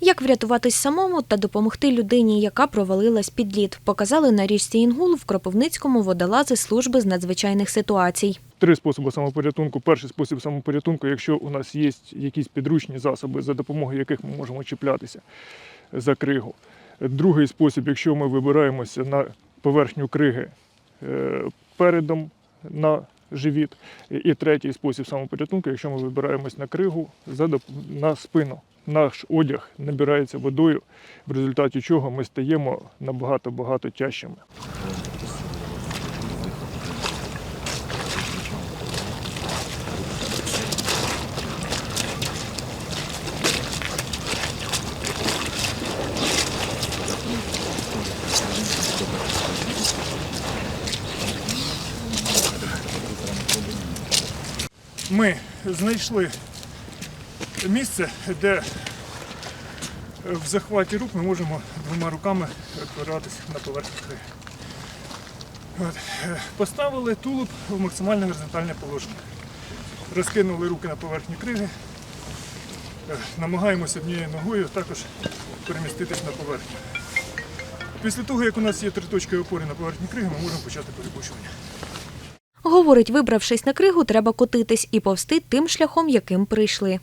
Як врятуватись самому та допомогти людині, яка провалилась під лід, показали на річці Інгул в Кропивницькому водолази служби з надзвичайних ситуацій. Три способи самопорятунку. Перший спосіб самопорятунку, якщо у нас є якісь підручні засоби, за допомогою яких ми можемо чіплятися за кригу. Другий спосіб, якщо ми вибираємося на поверхню криги е, передом на живіт. І- І третій спосіб самопорятунку, якщо ми вибираємось на кригу на спину. Наш одяг набирається водою, в результаті чого ми стаємо набагато-багато тяжчими. Ми знайшли місце, де в захваті рук ми можемо двома руками опиратися на поверхню криги. Е, Поставили тулуб в максимально горизонтальне положення. Розкинули руки на поверхню криги. Е, Намагаємося однією ногою також переміститись на поверхню. Після того, як у нас є три точки опори на поверхні криги, ми можемо почати перебучування. Говорить, вибравшись на кригу, треба котитись і повсти тим шляхом, яким прийшли.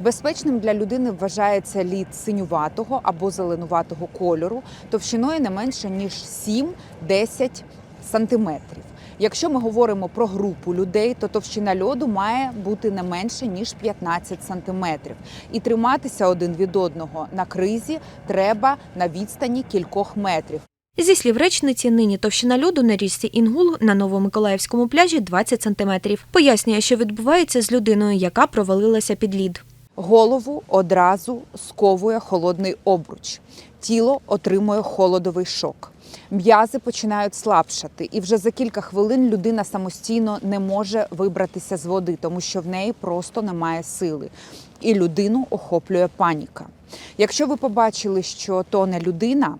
Безпечним для людини вважається лід синюватого або зеленуватого кольору, товщиною не менше ніж 7-10 сантиметрів. Якщо ми говоримо про групу людей, то товщина льоду має бути не менше ніж 15 сантиметрів. І триматися один від одного на кризі треба на відстані кількох метрів. Зі слів речниці, нині товщина льоду на річці Інгул на Новомиколаївському пляжі 20 сантиметрів. Пояснює, що відбувається з людиною, яка провалилася під лід. Голову одразу сковує холодний обруч. Тіло отримує холодовий шок. М'язи починають слабшати, і вже за кілька хвилин людина самостійно не може вибратися з води, тому що в неї просто немає сили. І людину охоплює паніка. Якщо ви побачили, що то не людина,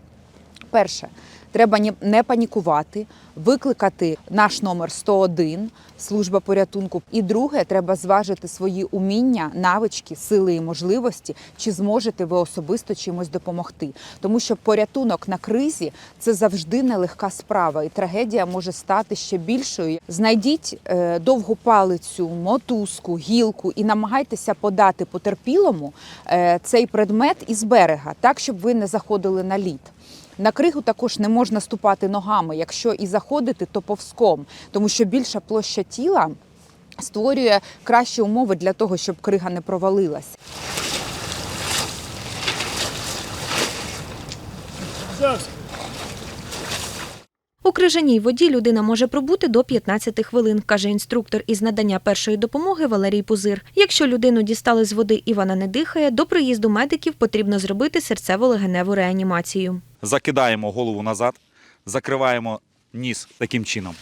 перше, треба не панікувати, викликати наш номер 101, служба порятунку. І друге, треба зважити свої уміння, навички, сили і можливості, чи зможете ви особисто чимось допомогти. Тому що порятунок на кризі це завжди нелегка справа, і трагедія може стати ще більшою. Знайдіть е, довгу палицю, мотузку, гілку і намагайтеся подати потерпілому е, цей предмет із берега, так щоб ви не заходили на лід. На кригу також не можна ступати ногами. Якщо і заходити, то повзком, тому що більша площа тіла створює кращі умови для того, щоб крига не провалилась. У крижаній воді людина може пробути до 15 хвилин, каже інструктор із надання першої допомоги Валерій Пузир. Якщо людину дістали з води і вона не дихає, до приїзду медиків потрібно зробити серцево-легеневу реанімацію. Закидаємо голову назад, закриваємо ніс таким чином.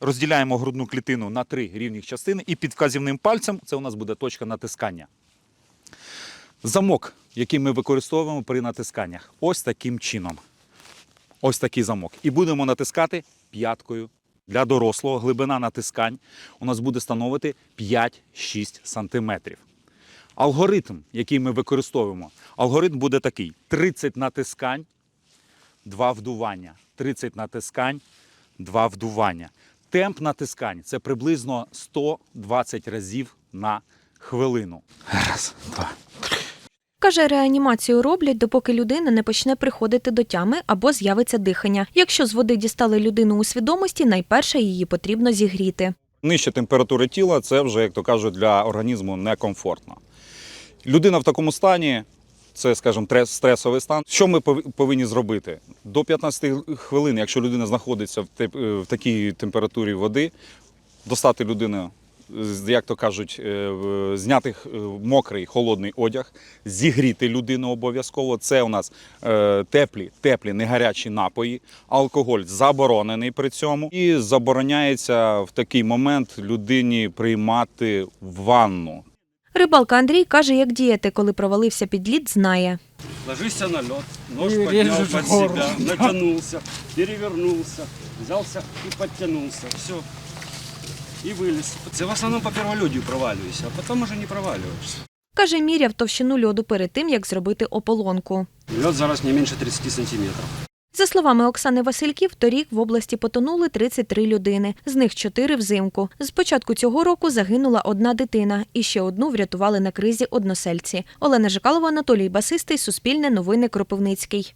Розділяємо грудну клітину на три рівних частини і під вказівним пальцем це у нас буде точка натискання. Замок, який ми використовуємо при натисканнях, ось таким чином. Ось такий замок. І будемо натискати п'яткою. Для дорослого глибина натискань у нас буде становити 5-6 сантиметрів. Алгоритм, який ми використовуємо, алгоритм буде такий: 30 натискань, 2 вдування. 30 натискань, 2 вдування. Темп натискань це приблизно 120 разів на хвилину. Раз, два. Каже, реанімацію роблять, допоки людина не почне приходити до тями або з'явиться дихання. Якщо з води дістали людину у свідомості, найперше її потрібно зігріти. Нижча температура тіла це вже, як то кажуть, для організму некомфортно. Людина в такому стані, це, скажімо, трес- стресовий стан. Що ми пов- повинні зробити? До 15 хвилин, якщо людина знаходиться в, теп- е, в такій температурі води, достати людину, як то кажуть, е, зняти е, мокрий холодний одяг, зігріти людину обов'язково. Це у нас теплі, теплі, не гарячі напої. Алкоголь заборонений при цьому. І забороняється в такий момент людині приймати ванну. Рибалка Андрій каже, як діяти, коли провалився під лід, знає. Ложишься на лед, нож поднял под горло. себя, натянулся, перевернулся, взялся и подтянулся. Все. И вылез. Ты в основном по перволюдию проваливаешься, а потом уже не проваливаешься. Каже, міряв товщину льоду перед тим, як зробити ополонку. Лед зараз не меньше 30 сантиметров. За словами Оксани Васильків, торік в області потонули 33 людини, з них 4 взимку. З початку цього року загинула одна дитина, і ще одну врятували на кризі односельці. Олена Жикалова, Анатолій Басистий, Суспільне новини Кропивницький.